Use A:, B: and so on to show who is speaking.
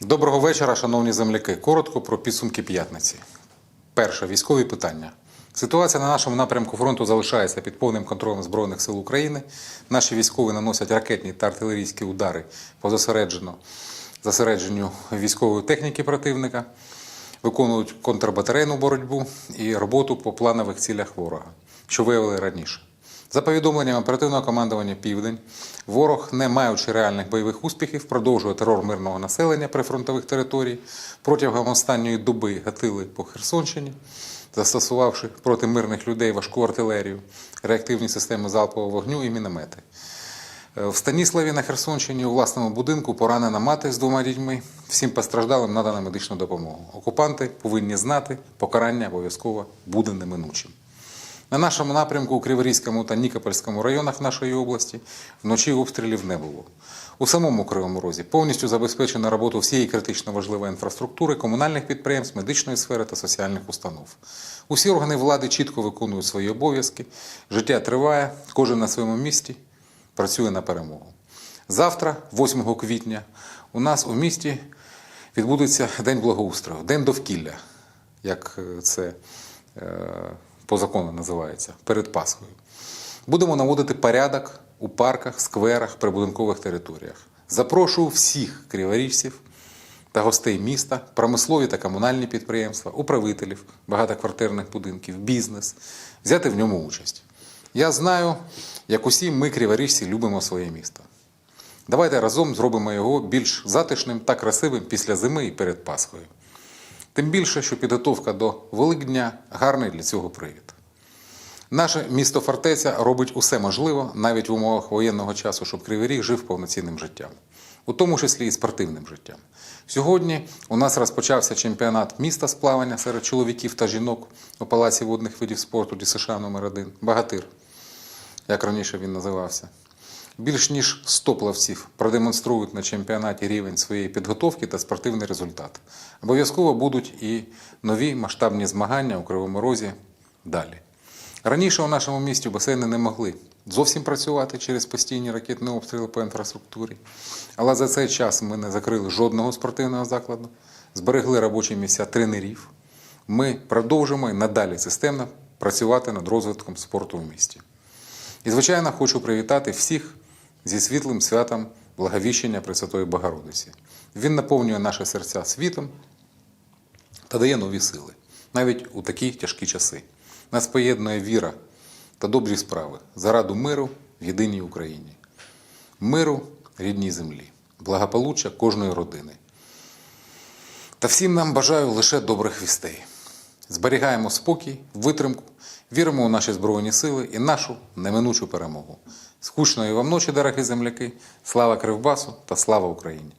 A: Доброго вечора, шановні земляки. Коротко про підсумки п'ятниці. Перше військові питання. Ситуація на нашому напрямку фронту залишається під повним контролем Збройних сил України. Наші військові наносять ракетні та артилерійські удари по зосередженню військової техніки противника, виконують контрбатарейну боротьбу і роботу по планових цілях ворога, що виявили раніше. За повідомленням оперативного командування Південь, ворог, не маючи реальних бойових успіхів, продовжує терор мирного населення прифронтових територій. Протягом останньої доби гатили по Херсонщині, застосувавши проти мирних людей важку артилерію, реактивні системи залпового вогню і міномети. Е, В Станіславі на Херсонщині у власному будинку поранена мати з двома дітьми. Всім постраждалим надана медичну допомогу. Окупанти повинні знати, покарання обов'язково буде неминучим. На нашому напрямку у Криворізькому та Нікопольському районах нашої області вночі обстрілів не було. У самому Кривому Розі повністю забезпечена робота всієї критично важливої інфраструктури, комунальних підприємств, медичної сфери та соціальних установ. Усі органи влади чітко виконують свої обов'язки. Життя триває, кожен на своєму місці працює на перемогу. Завтра, 8 квітня, у нас у місті відбудеться День благоустрою, День довкілля, як е, це е, по закону називається, перед Пасхою. Будемо наводити порядок у парках, скверах, прибудинкових територіях. Запрошую всіх криворіжців та гостей міста, промислові та комунальні підприємства, управителів багатоквартирних будинків, бізнес, взяти в ньому участь. Я знаю, як усі ми, криворіжці, любимо своє місто. Давайте разом зробимо його більш затишним та красивим після зими і перед Пасхою. Тим більше, що підготовка до Великдня гарний для цього привід. Наше місто фортеця робить усе можливе, навіть в умовах воєнного часу, щоб Кривий Ріг жив повноцінним життям, у тому числі і спортивним життям. Сьогодні у нас розпочався чемпіонат міста з плавання серед чоловіків та жінок у палаці водних видів спорту ДСШ номер 1 Багатир, як раніше він називався. Більш ніж 100 плавців продемонструють на чемпіонаті рівень своєї підготовки та спортивний результат. Обов'язково будуть і нові масштабні змагання у Кривому Розі далі. Раніше у нашому місті басейни не могли зовсім працювати через постійні ракетні обстріли по інфраструктурі. Але за цей час ми не закрили жодного спортивного закладу, зберегли робочі місця тренерів. Ми продовжимо і надалі системно працювати над розвитком спорту в місті. І, звичайно, хочу привітати всіх зі світлим святом Благовіщення Пресвятої Богородиці. Він наповнює наші серця світом та дає нові сили, навіть у такі тяжкі часи. Нас поєднує віра та добрі справи заради миру в єдиній Україні, миру рідній землі, благополуччя кожної родини. Та всім нам бажаю лише добрих вістей. Зберігаємо спокій, витримку, віримо у наші Збройні сили і нашу неминучу перемогу. Скучної вам ночі, дорогі земляки! Слава Кривбасу та слава Україні!